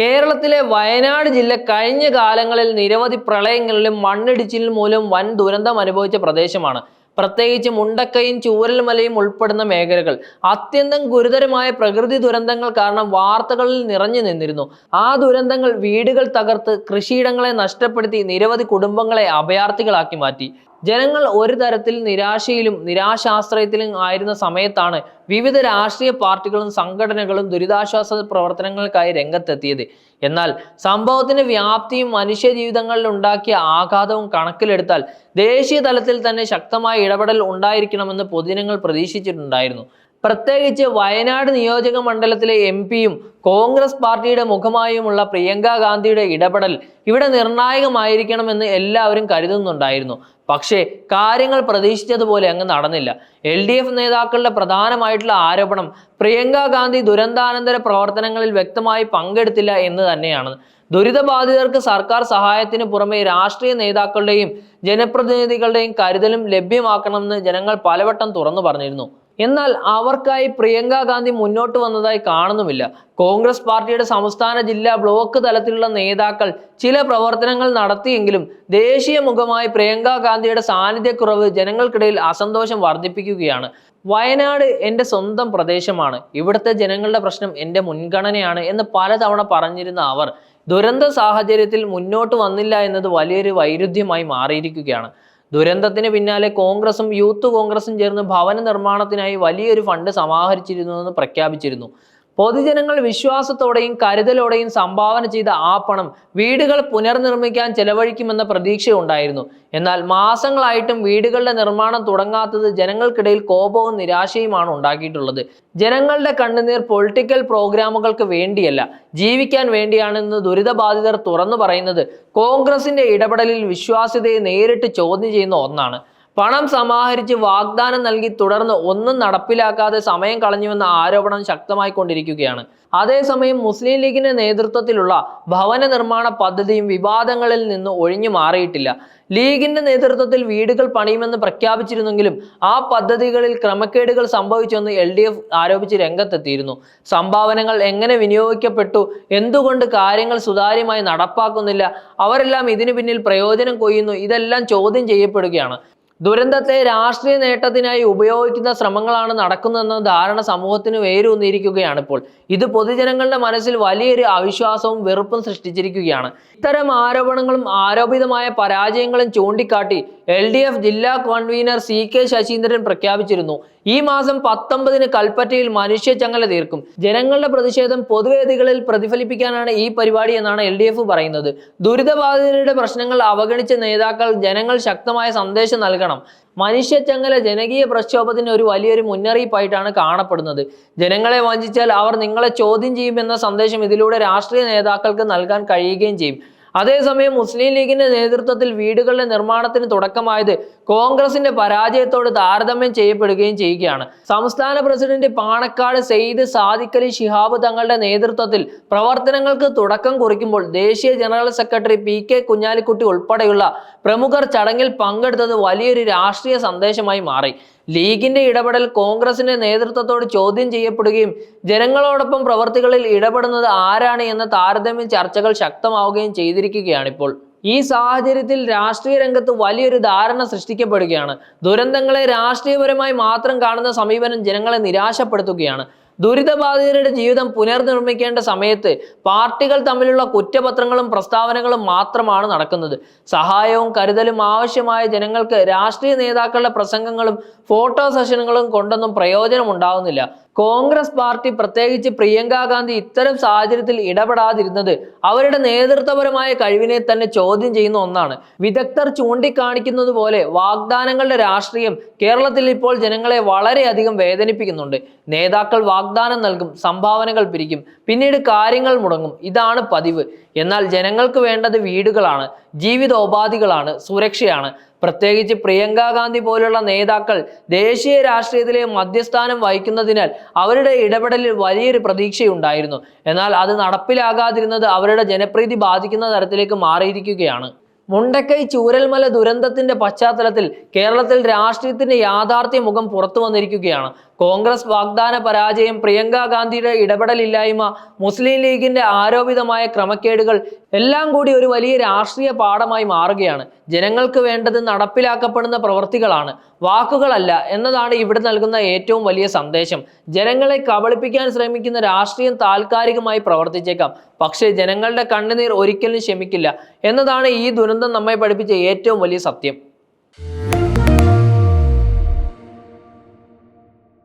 കേരളത്തിലെ വയനാട് ജില്ല കഴിഞ്ഞ കാലങ്ങളിൽ നിരവധി പ്രളയങ്ങളിലും മണ്ണിടിച്ചിലും മൂലം വൻ ദുരന്തം അനുഭവിച്ച പ്രദേശമാണ്. പ്രത്യേകിച്ച് മുണ്ടക്കയും ചൂരൽമലയും ഉൾപ്പെടുന്ന മേഖലകൾ. അത്യന്തം ഗുരുതരമായ പ്രകൃതി ദുരന്തങ്ങൾ കാരണം വാർത്തകളിൽ നിറഞ്ഞു നിന്നിരുന്നു. ആ ദുരന്തങ്ങൾ വീടുകൾ തകർത്ത് കൃഷിയിടങ്ങളെ നഷ്ടപ്പെടുത്തി നിരവധി കുടുംബങ്ങളെ അഭയാർത്ഥികളാക്കി മാറ്റി. ജനങ്ങൾ ഒരു തരത്തിൽ നിരാശയിലും നിരാശാശ്രയത്തിലും ആയിരുന്ന സമയത്താണ് വിവിധ രാഷ്ട്രീയ പാർട്ടികളും സംഘടനകളും ദുരിതാശ്വാസ പ്രവർത്തനങ്ങൾക്കായി രംഗത്തെത്തിയത്. എന്നാൽ സംഭവത്തിന്റെ വ്യാപ്തിയും മനുഷ്യ ജീവിതങ്ങളിൽ ഉണ്ടാക്കിയ ആഘാതവും കണക്കിലെടുത്താൽ ദേശീയ തലത്തിൽ തന്നെ ശക്തമായ ഇടപെടൽ ഉണ്ടായിരിക്കണമെന്ന് പൊതുജനങ്ങൾ പ്രതീക്ഷിച്ചിട്ടുണ്ടായിരുന്നു. പ്രത്യേകിച്ച് വയനാട് നിയോജക മണ്ഡലത്തിലെ എം പിയും കോൺഗ്രസ് പാർട്ടിയുടെ മുഖമായുമുള്ള പ്രിയങ്ക ഗാന്ധിയുടെ ഇടപെടൽ ഇവിടെ നിർണായകമായിരിക്കണമെന്ന് എല്ലാവരും കരുതുന്നുണ്ടായിരുന്നു. പക്ഷേ കാര്യങ്ങൾ പ്രതീക്ഷിച്ചതുപോലെ അങ്ങ് നടന്നില്ല. എൽ ഡി എഫ് നേതാക്കളുടെ പ്രധാനമായിട്ടുള്ള ആരോപണം പ്രിയങ്ക ഗാന്ധി ദുരന്താനന്തര പ്രവർത്തനങ്ങളിൽ വ്യക്തമായി പങ്കെടുത്തില്ല എന്ന് തന്നെയാണ്. ദുരിതബാധിതർക്ക് സർക്കാർ സഹായത്തിന് പുറമെ രാഷ്ട്രീയ നേതാക്കളുടെയും ജനപ്രതിനിധികളുടെയും കരുതലും ലഭ്യമാക്കണമെന്ന് ജനങ്ങൾ പലവട്ടം തുറന്നു പറഞ്ഞിരുന്നു. എന്നാൽ അവർക്കായി പ്രിയങ്ക ഗാന്ധി മുന്നോട്ട് വന്നതായി കാണുന്നുമില്ല. കോൺഗ്രസ് പാർട്ടിയുടെ സംസ്ഥാന ജില്ലാ ബ്ലോക്ക് തലത്തിലുള്ള നേതാക്കൾ ചില പ്രവർത്തനങ്ങൾ നടത്തിയെങ്കിലും ദേശീയ മുഖമായി പ്രിയങ്ക ഗാന്ധിയുടെ സാന്നിധ്യക്കുറവ് ജനങ്ങൾക്കിടയിൽ അസന്തോഷം വർദ്ധിപ്പിക്കുകയാണ്. വയനാട് എന്റെ സ്വന്തം പ്രദേശമാണ്. ഇവിടുത്തെ ജനങ്ങളുടെ പ്രശ്നം എന്റെ മുൻഗണനയാണ് എന്ന് പലതവണ പറഞ്ഞിരുന്ന അവർ ദുരന്ത സാഹചര്യത്തിൽ മുന്നോട്ട് വന്നില്ല എന്നത് വലിയൊരു വൈരുദ്ധ്യമായി മാറിയിരിക്കുകയാണ്. ദുരന്തത്തിന് പിന്നാലെ കോൺഗ്രസും യൂത്ത് കോൺഗ്രസും ചേർന്ന് ഭവന നിർമ്മാണത്തിനായി വലിയൊരു ഫണ്ട് സമാഹരിച്ചിരുന്നു എന്ന് പ്രഖ്യാപിച്ചിരുന്നു. പൊതുജനങ്ങൾ വിശ്വാസത്തോടെയും കരുതലോടെയും സംഭാവന ചെയ്ത ആ പണം വീടുകൾ പുനർനിർമ്മിക്കാൻ ചെലവഴിക്കുമെന്ന പ്രതീക്ഷയുണ്ടായിരുന്നു. എന്നാൽ മാസങ്ങളായിട്ടും വീടുകളുടെ നിർമ്മാണം തുടങ്ങാത്തത് ജനങ്ങൾക്കിടയിൽ കോപവും നിരാശയുമാണ് ഉണ്ടാക്കിയിട്ടുള്ളത്. ജനങ്ങളുടെ കണ്ണുനീർ പൊളിറ്റിക്കൽ പ്രോഗ്രാമുകൾക്ക് വേണ്ടിയല്ല ജീവിക്കാൻ വേണ്ടിയാണെന്ന് ദുരിതബാധിതർ തുറന്നു പറയുന്നത് കോൺഗ്രസിന്റെ ഇടപെടലിൽ വിശ്വാസ്യതയെ നേരിട്ട് ചോദ്യം ചെയ്യുന്ന ഒന്നാണ്. പണം സമാഹരിച്ച് വാഗ്ദാനം നൽകി തുടർന്ന് ഒന്നും നടപ്പിലാക്കാതെ സമയം കളഞ്ഞുവെന്ന ആരോപണം ശക്തമായി കൊണ്ടിരിക്കുകയാണ്. അതേസമയം മുസ്ലിം ലീഗിന്റെ നേതൃത്വത്തിലുള്ള ഭവന നിർമ്മാണ പദ്ധതിയും വിവാദങ്ങളിൽ നിന്ന് ഒഴിഞ്ഞു മാറിയിട്ടില്ല. ലീഗിന്റെ നേതൃത്വത്തിൽ വീടുകൾ പണിയുമെന്ന് പ്രഖ്യാപിച്ചിരുന്നെങ്കിലും ആ പദ്ധതികളിൽ ക്രമക്കേടുകൾ സംഭവിച്ചെന്ന് എൽ ഡി എഫ് ആരോപിച്ച് രംഗത്തെത്തിയിരുന്നു. സംഭാവനകൾ എങ്ങനെ വിനിയോഗിക്കപ്പെട്ടു? എന്തുകൊണ്ട് കാര്യങ്ങൾ സുതാര്യമായി നടപ്പാക്കുന്നില്ല? അവരെല്ലാം ഇതിനു പിന്നിൽ പ്രയോജനം കൊയ്യുന്നു? ഇതെല്ലാം ചോദ്യം ചെയ്യപ്പെടുകയാണ്. ദുരന്തത്തെ രാഷ്ട്രീയ നേട്ടത്തിനായി ഉപയോഗിക്കുന്ന ശ്രമങ്ങളാണ് നടക്കുന്നതെന്ന ധാരണ സമൂഹത്തിന് വേരൂന്നിരിക്കുകയാണ് ഇപ്പോൾ. ഇത് പൊതുജനങ്ങളുടെ മനസ്സിൽ വലിയൊരു അവിശ്വാസവും വെറുപ്പും സൃഷ്ടിച്ചിരിക്കുകയാണ്. ഇത്തരം ആരോപണങ്ങളും ആരോപിതമായ പരാജയങ്ങളും ചൂണ്ടിക്കാട്ടി എൽ ഡി എഫ് ജില്ലാ കൺവീനർ സി കെ ശശീന്ദ്രൻ പ്രഖ്യാപിച്ചിരുന്നു. ഈ മാസം പത്തൊമ്പതിന് കൽപ്പറ്റയിൽ മനുഷ്യ ചങ്ങല തീർക്കും. ജനങ്ങളുടെ പ്രതിഷേധം പൊതുവേദികളിൽ പ്രതിഫലിപ്പിക്കാനാണ് ഈ പരിപാടി എന്നാണ് എൽ ഡി എഫ് പറയുന്നത്. ദുരിതബാധിതരുടെ പ്രശ്നങ്ങൾ അവഗണിച്ച നേതാക്കൾ ജനങ്ങൾ ശക്തമായ സന്ദേശം നൽകണം. മനുഷ്യച്ചങ്ങല ജനകീയ പ്രക്ഷോഭത്തിന് ഒരു വലിയൊരു മുന്നറിയിപ്പായിട്ടാണ് കാണപ്പെടുന്നത്. ജനങ്ങളെ വഞ്ചിച്ചാൽ അവർ നിങ്ങളെ ചോദ്യം ചെയ്യുമെന്ന സന്ദേശം ഇതിലൂടെ രാഷ്ട്രീയ നേതാക്കൾക്ക് നൽകാൻ കഴിയുകയും ചെയ്യും. അതേസമയം മുസ്ലിം ലീഗിന്റെ നേതൃത്വത്തിൽ വീടുകളുടെ നിർമ്മാണത്തിന് തുടക്കമായത് കോൺഗ്രസിന്റെ പരാജയത്തോട് താരതമ്യം ചെയ്യപ്പെടുകയും ചെയ്യുകയാണ്. സംസ്ഥാന പ്രസിഡന്റ് പാണക്കാട് സെയ്ദ് സാദിഖലി ശിഹാബ് തങ്ങളുടെ നേതൃത്വത്തിൽ പ്രവർത്തനങ്ങൾക്ക് തുടക്കം കുറിക്കുമ്പോൾ ദേശീയ general secretary P K Kunhalikutty ഉൾപ്പെടെയുള്ള പ്രമുഖർ ചടങ്ങിൽ പങ്കെടുത്തത് വലിയൊരു രാഷ്ട്രീയ സന്ദേശമായി മാറി. ലീഗിന്റെ ഇടപെടൽ കോൺഗ്രസിന്റെ നേതൃത്വത്തോട് ചോദ്യം ചെയ്യപ്പെടുകയും ജനങ്ങളോടൊപ്പം പ്രവർത്തികളിൽ ഇടപെടുന്നത് ആരാണ് എന്ന താരതമ്യ ചർച്ചകൾ ശക്തമാവുകയും ചെയ്തിരിക്കുകയാണിപ്പോൾ. ഈ സാഹചര്യത്തിൽ രാഷ്ട്രീയ രംഗത്ത് വലിയൊരു ധാരണ സൃഷ്ടിക്കപ്പെടുകയാണ്. ദുരന്തങ്ങളെ രാഷ്ട്രീയപരമായി മാത്രം കാണുന്ന സമീപനം ജനങ്ങളെ നിരാശപ്പെടുത്തുകയാണ്. ദുരിതബാധിതരുടെ ജീവിതം പുനർനിർമ്മിക്കേണ്ട സമയത്ത് പാർട്ടികൾ തമ്മിലുള്ള കുറ്റപത്രങ്ങളും പ്രസ്താവനകളും മാത്രമാണ് നടക്കുന്നത്. സഹായവും കരുതലും ആവശ്യമായ ജനങ്ങൾക്ക് രാഷ്ട്രീയ നേതാക്കളുടെ പ്രസംഗങ്ങളും ഫോട്ടോ സെഷനുകളും കൊണ്ടൊന്നും പ്രയോജനം ഉണ്ടാകുന്നില്ല കോൺഗ്രസ് പാർട്ടി പ്രത്യേകിച്ച് പ്രിയങ്ക ഗാന്ധി ഇത്തരം സാഹചര്യത്തിൽ ഇടപെടാതിരുന്നത് അവരുടെ നേതൃത്വപരമായ കഴിവിനെ തന്നെ ചോദ്യം ചെയ്യുന്ന ഒന്നാണ്. വിദഗ്ധർ ചൂണ്ടിക്കാണിക്കുന്നത് പോലെ വാഗ്ദാനങ്ങളുടെ രാഷ്ട്രീയം കേരളത്തിൽ ഇപ്പോൾ ജനങ്ങളെ വളരെയധികം വേദനിപ്പിക്കുന്നുണ്ട്. നേതാക്കൾ വാഗ്ദാനം നൽകും സംഭാവനകൾ പിരിക്കും പിന്നീട് കാര്യങ്ങൾ മുടങ്ങും. ഇതാണ് പതിവ്. എന്നാൽ ജനങ്ങൾക്ക് വേണ്ടത് വീടുകളാണ്. ജീവിതോപാധികളാണ് സുരക്ഷയാണ്. പ്രത്യേകിച്ച് പ്രിയങ്ക ഗാന്ധി പോലുള്ള നേതാക്കൾ ദേശീയ രാഷ്ട്രീയത്തിലെ മധ്യസ്ഥാനം വഹിക്കുന്നതിനാൽ അവരുടെ ഇടപെടലിൽ വലിയൊരു പ്രതീക്ഷയുണ്ടായിരുന്നു. എന്നാൽ അത് നടപ്പിലാകാതിരുന്നത് അവരുടെ ജനപ്രീതി ബാധിക്കുന്ന തരത്തിലേക്ക് മാറിയിരിക്കുകയാണ്. മുണ്ടക്കൈ ചൂരൽമല ദുരന്തത്തിന്റെ പശ്ചാത്തലത്തിൽ കേരളത്തിൽ രാഷ്ട്രീയത്തിന്റെ യാഥാർത്ഥ്യ മുഖം പുറത്തു വന്നിരിക്കുകയാണ്. കോൺഗ്രസ് വാഗ്ദാന പരാജയം പ്രിയങ്ക ഗാന്ധിയുടെ ഇടപെടലില്ലായ്മ മുസ്ലിം ലീഗിന്റെ ആരോപിതമായ ക്രമക്കേടുകൾ എല്ലാം കൂടി ഒരു വലിയ രാഷ്ട്രീയ പാഠമായി മാറുകയാണ്. ജനങ്ങൾക്ക് വേണ്ടത് നടപ്പിലാക്കപ്പെടുന്ന പ്രവൃത്തികളാണ് വാക്കുകളല്ല എന്നതാണ് ഇവിടെ നൽകുന്ന ഏറ്റവും വലിയ സന്ദേശം. ജനങ്ങളെ കബളിപ്പിക്കാൻ ശ്രമിക്കുന്ന രാഷ്ട്രീയം താൽക്കാലികമായി പ്രവർത്തിച്ചേക്കാം. പക്ഷേ ജനങ്ങളുടെ കണ്ണുനീർ ഒരിക്കലും ക്ഷമിക്കില്ല എന്നതാണ് ഈ ദുരന്തം ജീവിതം നമ്മെ പഠിപ്പിച്ച ഏറ്റവും വലിയ സത്യം.